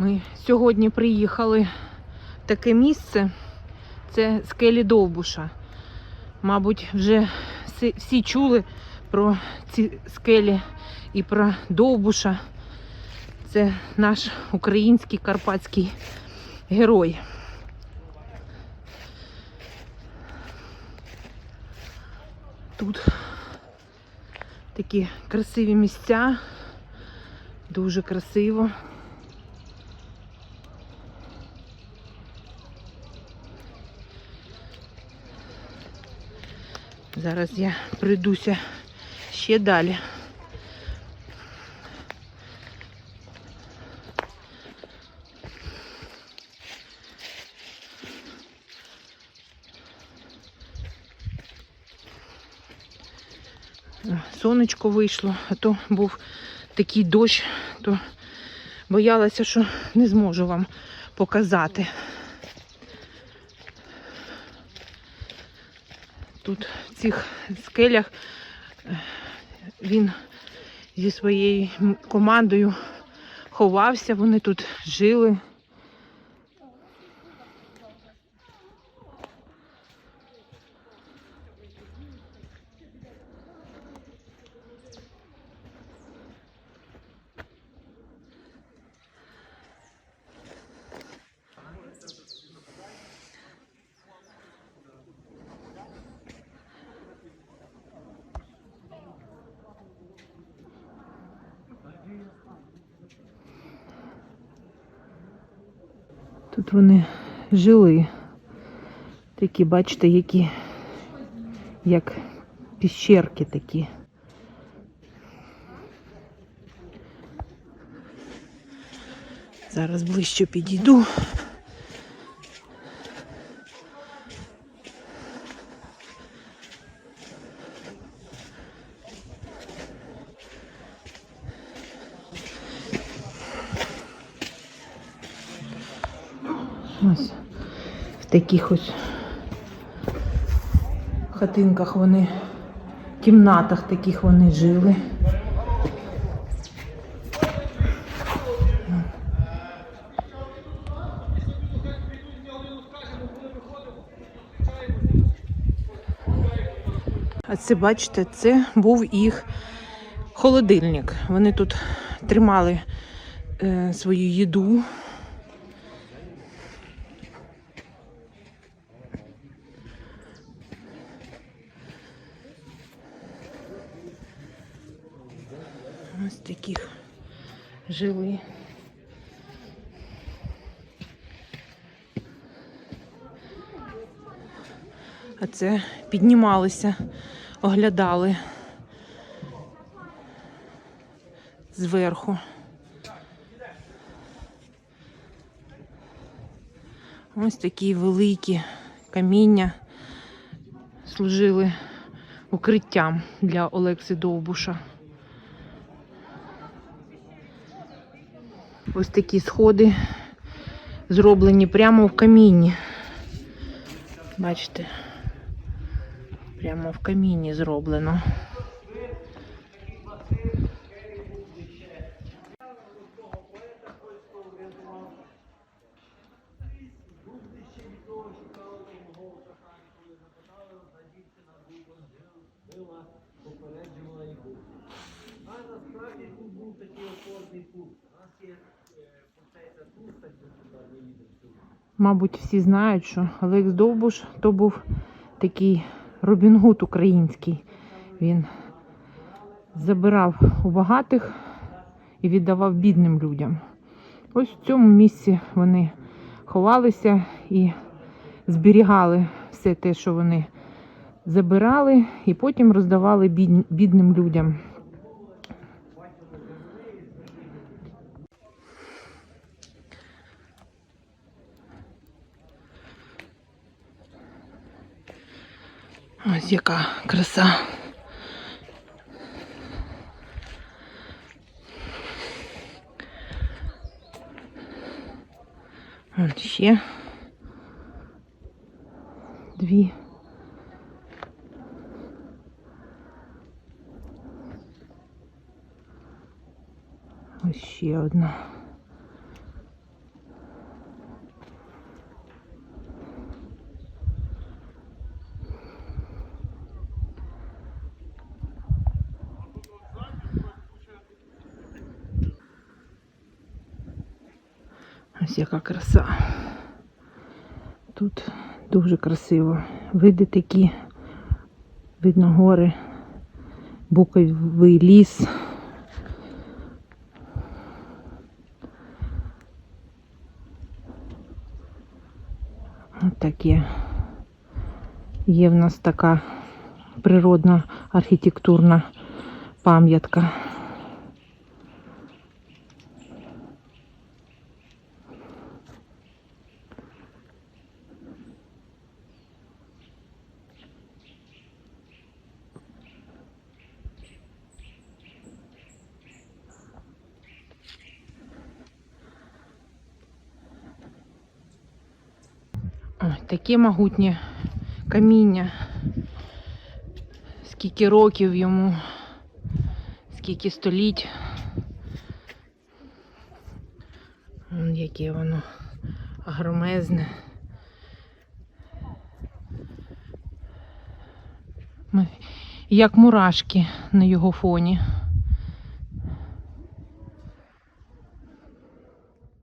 Ми сьогодні приїхали в таке місце. Це скелі Довбуша. Мабуть, вже всі, чули про ці скелі і про Довбуша. Це наш український карпатський герой. Тут такі красиві місця, дуже красиво. Зараз я пройдуся ще далі. Сонечко вийшло, а то був такий дощ, то боялася, що не зможу вам показати. Тут в цих скелях він зі своєю командою ховався, вони тут жили. Тут вони жили. Такі, бачите, які як піщерки такі. Зараз ближче підійду. Ось в таких ось хатинках вони, кімнатах таких вони жили. А це, бачите, це був їх холодильник. Вони тут тримали е, свою їду. Ось таких жили. А це піднімалися, оглядали зверху. Ось такі великі каміння служили укриттям для Олекси Довбуша. Ось такі сходи зроблені прямо в камінні. Бачите, прямо в камінні зроблено. А насправді тут був такий опорний пункт. У нас є е, фортеця тут, так ми туди не їдемо сюди. Мабуть, всі знають, що Олекс Довбуш то був такий Робін Гуд український. Він забирав у багатих і віддавав бідним людям. Ось в цьому місці вони ховалися і зберігали все те, що вони забирали, і потім роздавали бідним людям. Ось яка краса. Вон ще дві. Ось ще одна. Ось яка краса. Тут дуже красиво. Види такі, видно гори, буковий ліс. Ось таке. Є в нас така природна архітектурна пам'ятка. Ой, таке могутнє каміння. Скільки років йому, скільки століть. Вон яке воно громезне. Як мурашки на його фоні.